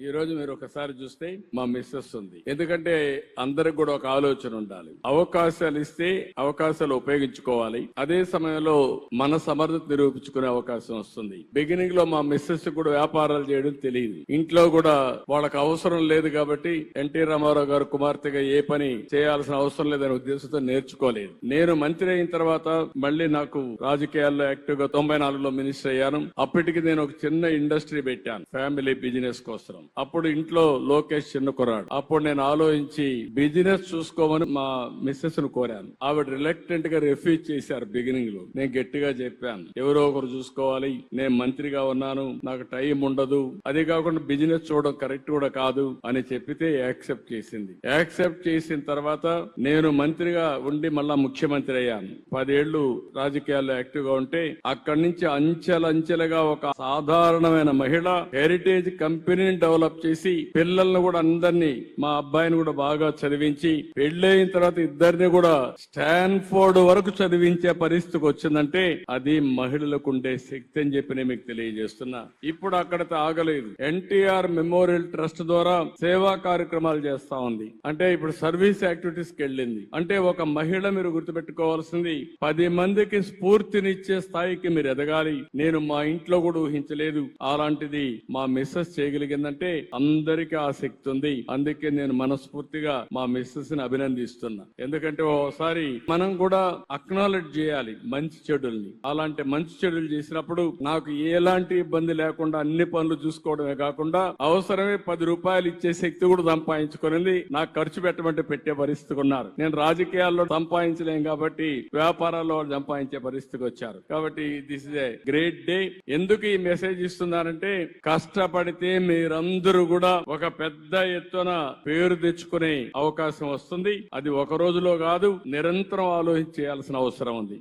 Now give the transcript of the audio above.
ఈ రోజు మీరు ఒకసారి చూస్తే మా మిస్సెస్ ఉంది. ఎందుకంటే అందరికి కూడా ఒక ఆలోచన ఉండాలి. అవకాశాలు ఇస్తే అవకాశాలు ఉపయోగించుకోవాలి. అదే సమయంలో మన సమర్థత నిరూపించుకునే అవకాశం వస్తుంది. బిగినింగ్లో మా మిస్సెస్ కూడా వ్యాపారాలు చేయడం తెలియదు. ఇంట్లో కూడా వాళ్ళకి అవసరం లేదు కాబట్టి ఎన్టీ రామారావు గారు కుమార్తెగా ఏ పని చేయాల్సిన అవసరం లేదనే ఉద్దేశంతో నేర్చుకోలేదు. నేను మంత్రి అయిన తర్వాత మళ్ళీ నాకు రాజకీయాల్లో యాక్టివ్గా తొంభై నాలుగులో మినిస్టర్ అయ్యాను. అప్పటికి నేను ఒక చిన్న ఇండస్ట్రీ పెట్టాను. ఫ్యామిలీ బిజినెస్ కోసం అప్పుడు ఇంట్లో లోకేష్ చిన్న కొరాడు అప్పుడు నేను ఆలోచించి బిజినెస్ చూసుకోమని మా మిస్సెస్ను కోరాను. ఆవిడ రిలక్టెంట్గా రిఫ్యూజ్ చేశారు బిగినింగ్లో నేను గట్టిగా చెప్పాను ఎవరో ఒకరు చూసుకోవాలి. నేను మంత్రిగా ఉన్నాను. నాకు టైం ఉండదు. అదే కాకుండా బిజినెస్ చూడడం కరెక్ట్ కూడా కాదు అని చెప్పితే యాక్సెప్ట్ చేసింది. యాక్సెప్ట్ చేసిన తర్వాత నేను మంత్రిగా ఉండి మళ్ళా ముఖ్యమంత్రి అయ్యాను. పదేళ్ళు రాజకీయాల్లో యాక్టివ్గా ఉంటే అక్కడి నుంచి అంచెలంచెలుగా ఒక సాధారణమైన మహిళ హెరిటేజ్ కంపెనీని డెవలప్ చేసి పిల్లల్ని కూడా అందరినీ మా అబ్బాయిని కూడా బాగా చదివించి పెళ్ళైన తర్వాత ఇద్దరిని కూడా స్టాన్ఫోర్డ్ వరకు చదివించే పరిస్థితికి వచ్చిందంటే అది మహిళలకు ఉండే శక్తి అని చెప్పి నేను మీకు తెలియజేస్తున్నా. ఇప్పుడు అక్కడ ఆగలేదు. ఎన్టీఆర్ మెమోరియల్ ట్రస్ట్ ద్వారా సేవా కార్యక్రమాలు చేస్తా ఉంది. అంటే ఇప్పుడు సర్వీస్ యాక్టివిటీస్కి వెళ్ళింది. అంటే ఒక మహిళ మీరు గుర్తుపెట్టుకోవాల్సింది పది మందికి స్ఫూర్తినిచ్చే స్థాయికి మీరు ఎదగాలి. నేను మా ఇంట్లో కూడా ఊహించలేదు. అలాంటిది మా మిస్సెస్ చేయగలిగిందంటే అందరికీ ఆసక్తి ఉంది. అందుకే నేను మనస్ఫూర్తిగా మా మిస్సెస్ని అభినందిస్తున్నా. ఎందుకంటే ఓసారి మనం కూడా అక్నాలెడ్జ్ చేయాలి మంచి చెడుల్ని. అలాంటి మంచి చెడులు చేసినప్పుడు నాకు ఎలాంటి ఇబ్బంది లేకుండా అన్ని పనులు చూసుకోవడమే కాకుండా అవసరమే పది రూపాయలు ఇచ్చే శక్తి కూడా సంపాదించుకునింది నాకు ఖర్చు పెట్టమంటే పెట్టే పరిస్థితికి ఉన్నారు. నేను రాజకీయాల్లో సంపాదించలేం కాబట్టి వ్యాపారాల్లో సంపాదించే పరిస్థితికి వచ్చారు. కాబట్టి this is a great day ఎందుకు ఈ మెసేజ్ ఇస్తున్నారంటే కష్టపడితే మీరందరూ కూడా ఒక పెద్ద ఎత్తున పేరు తెచ్చుకునే అవకాశం వస్తుంది. అది ఒక రోజులో కాదు నిరంతరం ఆలోచించాల్సిన అవసరం ఉంది.